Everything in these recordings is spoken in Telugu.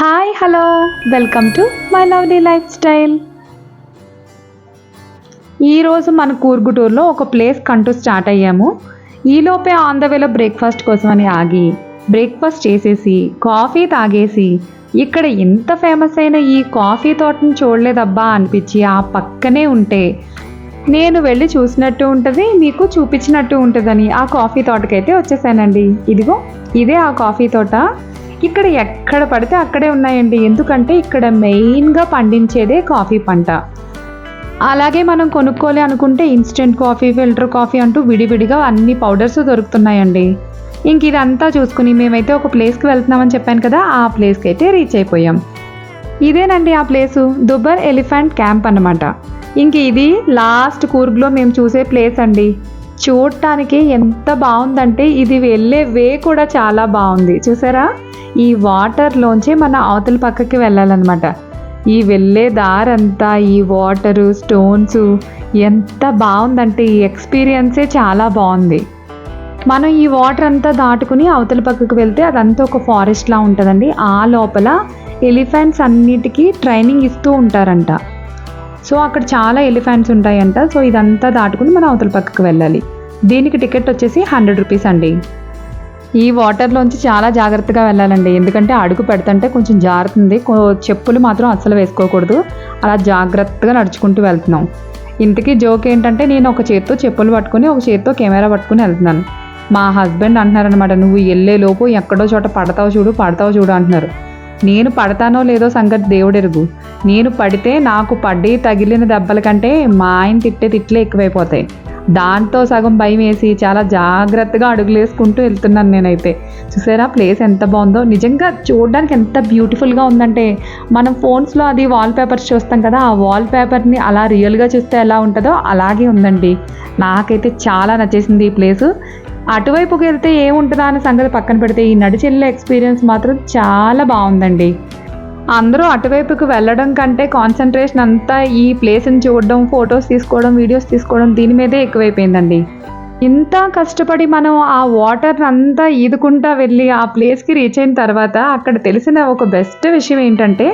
Hi hello welcome to my lovely lifestyle ఈరోజు మన కూర్గుటూరులో ఒక ప్లేస్ కంటూ స్టార్ట్ అయ్యాము. ఈలోపే ఆన్ ద వేలో బ్రేక్ఫాస్ట్ కోసమని ఆగి బ్రేక్ఫాస్ట్ చేసేసి కాఫీ తాగేసి ఇక్కడ ఎంత ఫేమస్ అయిన ఈ కాఫీ తోటను చూడలేదబ్బా అనిపించి ఆ పక్కనే ఉంటే నేను వెళ్ళి చూసినట్టు ఉంటుంది మీకు చూపించినట్టు ఉంటుందని ఆ కాఫీ తోటకైతే వచ్చేసానండి. ఇదిగో ఇదే ఆ కాఫీ తోట. ఇక్కడ ఎక్కడ పడితే అక్కడే ఉన్నాయండి. ఎందుకంటే ఇక్కడ మెయిన్గా పండించేదే కాఫీ పంట. అలాగే మనం కొనుక్కోవాలి అనుకుంటే ఇన్స్టెంట్ కాఫీ ఫిల్టర్ కాఫీ అంటూ విడివిడిగా అన్ని పౌడర్స్ దొరుకుతున్నాయండి. ఇంక ఇదంతా చూసుకుని మేమైతే ఒక ప్లేస్కి వెళ్తున్నామని చెప్పాను కదా ఆ ప్లేస్కి అయితే రీచ్ అయిపోయాం. ఇదేనండి ఆ ప్లేసు దుబ్బర్ ఎలిఫెంట్ క్యాంప్ అన్నమాట. ఇంక ఇది లాస్ట్ కూర్గ్లో మేము చూసే ప్లేస్ అండి. చూడటానికి ఎంత బాగుందంటే ఇది వెళ్ళే వే కూడా చాలా బాగుంది. చూసారా? ఈ వాటర్లోంచి మన అవతల పక్కకి వెళ్ళాలన్నమాట. ఈ వెళ్ళే దారంతా ఈ వాటరు స్టోన్స్ ఎంత బాగుందంటే ఈ ఎక్స్పీరియన్సే చాలా బాగుంది. మనం ఈ వాటర్ అంతా దాటుకుని అవతల పక్కకు వెళ్తే అదంతా ఒక ఫారెస్ట్లా ఉంటుందండి. ఆ లోపల ఎలిఫెంట్స్ అన్నిటికీ ట్రైనింగ్ ఇస్తూ ఉంటారంట. సో అక్కడ చాలా ఎలిఫెంట్స్ ఉంటాయంట. సో ఇదంతా దాటుకుని మనం అవతల పక్కకు వెళ్ళాలి. దీనికి టికెట్ వచ్చేసి హండ్రెడ్ రూపీస్ అండి. ఈ వాటర్లోంచి చాలా జాగ్రత్తగా వెళ్ళాలండి. ఎందుకంటే అడుగు పెడుతుంటే కొంచెం జారుతుంది. చెప్పులు మాత్రం అస్సలు వేసుకోకూడదు. అలా జాగ్రత్తగా నడుచుకుంటూ వెళ్తున్నాం. ఇంతకీ జోక్ ఏంటంటే నేను ఒక చేత్తో చెప్పులు పట్టుకుని ఒక చేత్తో కెమెరా పట్టుకుని వెళ్తున్నాను. మా హస్బెండ్ అంటున్నారనమాట నువ్వు వెళ్ళే లోపు ఎక్కడో చోట పడతావు చూడు పడతావు చూడు అంటున్నారు. నేను పడతానో లేదో సంగతి దేవుడెరుగు. నేను పడితే నాకు పడి తగిలిన దెబ్బల కంటే మా ఆయన తిట్టే తిట్లే ఎక్కువైపోతాయి. దాంతో సగం భయం వేసి చాలా జాగ్రత్తగా అడుగులేసుకుంటూ వెళ్తున్నాను నేనైతే. చూసారా? ప్లేస్ ఎంత బాగుందో. నిజంగా చూడడానికి ఎంత బ్యూటిఫుల్గా ఉందంటే మనం ఫోన్స్లో అది వాల్ పేపర్స్ చూస్తాం కదా ఆ వాల్ పేపర్ని అలా రియల్గా చూస్తే ఎలా ఉంటుందో అలాగే ఉందండి. నాకైతే చాలా నచ్చేసింది ఈ ప్లేసు. అటువైపుకి వెళ్తే ఏముంటుందా అనే సంగతి పక్కన పెడితే ఈ నడిచెల్లే ఎక్స్పీరియన్స్ మాత్రం చాలా బాగుందండి. అందరూ అటువైపుకి వెళ్ళడం కంటే కాన్సన్ట్రేషన్ అంతా ఈ ప్లేస్ని చూడడం ఫొటోస్ తీసుకోవడం వీడియోస్ తీసుకోవడం దీని మీదే ఎక్కువైపోయిందండి. ఇంత కష్టపడి మనం ఆ వాటర్ అంతా ఈదుకుంటా వెళ్ళి ఆ ప్లేస్కి రీచ్ అయిన తర్వాత అక్కడ తెలిసిన ఒక బెస్ట్ విషయం ఏంటంటే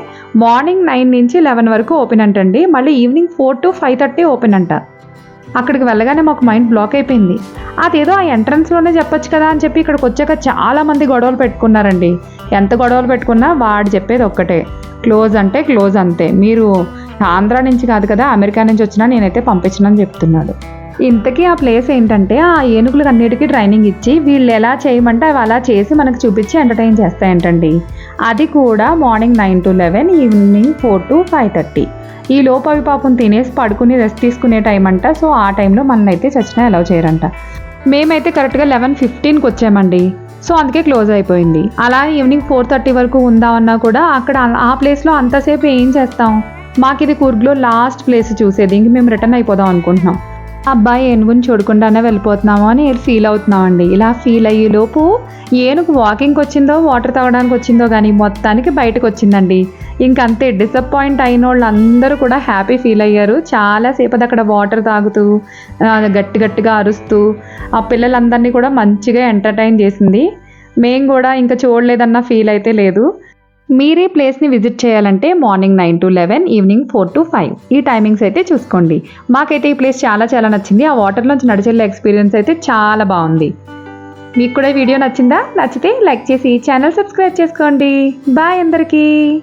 మార్నింగ్ నైన్ నుంచి లెవెన్ వరకు ఓపెన్ అంటండి మళ్ళీ evening four to five thirty open అంట. అక్కడికి వెళ్ళగానే మాకు మైండ్ బ్లాక్ అయిపోయింది. అదేదో ఆ ఎంట్రన్స్లోనే చెప్పొచ్చు కదా అని చెప్పి ఇక్కడికి వచ్చాక చాలామంది గొడవలు పెట్టుకున్నారండి. ఎంత గొడవలు పెట్టుకున్నా వాడు చెప్పేది ఒక్కటే. క్లోజ్ అంటే క్లోజ్ అంతే. మీరు ఆంధ్ర నుంచి కాదు కదా అమెరికా నుంచి వచ్చినా నేనైతే పంపించనని చెప్తున్నాడు. ఇంతకీ ఆ ప్లేస్ ఏంటంటే ఆ ఏనుగులకు అన్నిటికీ ట్రైనింగ్ ఇచ్చి వీళ్ళు ఎలా చేయమంటే అవి అలా చేసి మనకు చూపించి ఎంటర్టైన్ చేస్తాయంటండి. అది కూడా morning nine to eleven evening four to five thirty ఈ లోపు అవి పాపం తినేసి పడుకుని రెస్ట్ తీసుకునే టైం అంట. సో ఆ టైంలో మనల్ని అయితే చచ్చిన అలౌ చేయరంట. మేమైతే కరెక్ట్గా లెవెన్ ఫిఫ్టీన్కి వచ్చామండి. సో అందుకే క్లోజ్ అయిపోయింది. అలా ఈవినింగ్ ఫోర్ థర్టీ వరకు ఉందామన్నా కూడా అక్కడ ఆ ప్లేస్లో అంతసేపు ఏం చేస్తాం? మాకు ఇది కూర్గ్లో లాస్ట్ ప్లేస్ చూసేది. ఇంక మేము రిటర్న్ అయిపోదాం అనుకుంటున్నాం. అబ్బాయి ఏనుగుని చూడకుండానే వెళ్ళిపోతున్నాము అని ఫీల్ అవుతున్నామండి. ఇలా ఫీల్ అయ్యే లోపు ఏనుగు వాకింగ్కి వచ్చిందో వాటర్ తాగడానికి వచ్చిందో కానీ మొత్తానికి బయటకు వచ్చిందండి ఇంకంతే డిసప్పాయింట్ అయిన వాళ్ళు అందరూ కూడా హ్యాపీ ఫీల్ అయ్యారు. చాలాసేపు అక్కడ వాటర్ తాగుతూ గట్టి గట్టిగా అరుస్తూ ఆ పిల్లలందరినీ కూడా మంచిగా ఎంటర్టైన్ చేసింది. మేము కూడా ఇంకా చూడలేదన్న ఫీల్ అయితే లేదు. మీరే ప్లేస్ని విజిట్ చేయాలంటే morning nine to eleven evening four to five ఈ టైమింగ్స్ అయితే చూసుకోండి. మాకైతే ఈ ప్లేస్ చాలా చాలా నచ్చింది. ఆ వాటర్లోంచి నడిచెళ్ళే ఎక్స్పీరియన్స్ అయితే చాలా బాగుంది. మీకు కూడా వీడియో నచ్చిందా? నచ్చితే లైక్ చేసి ఛానల్ సబ్స్క్రైబ్ చేసుకోండి. బాయ్ అందరికీ.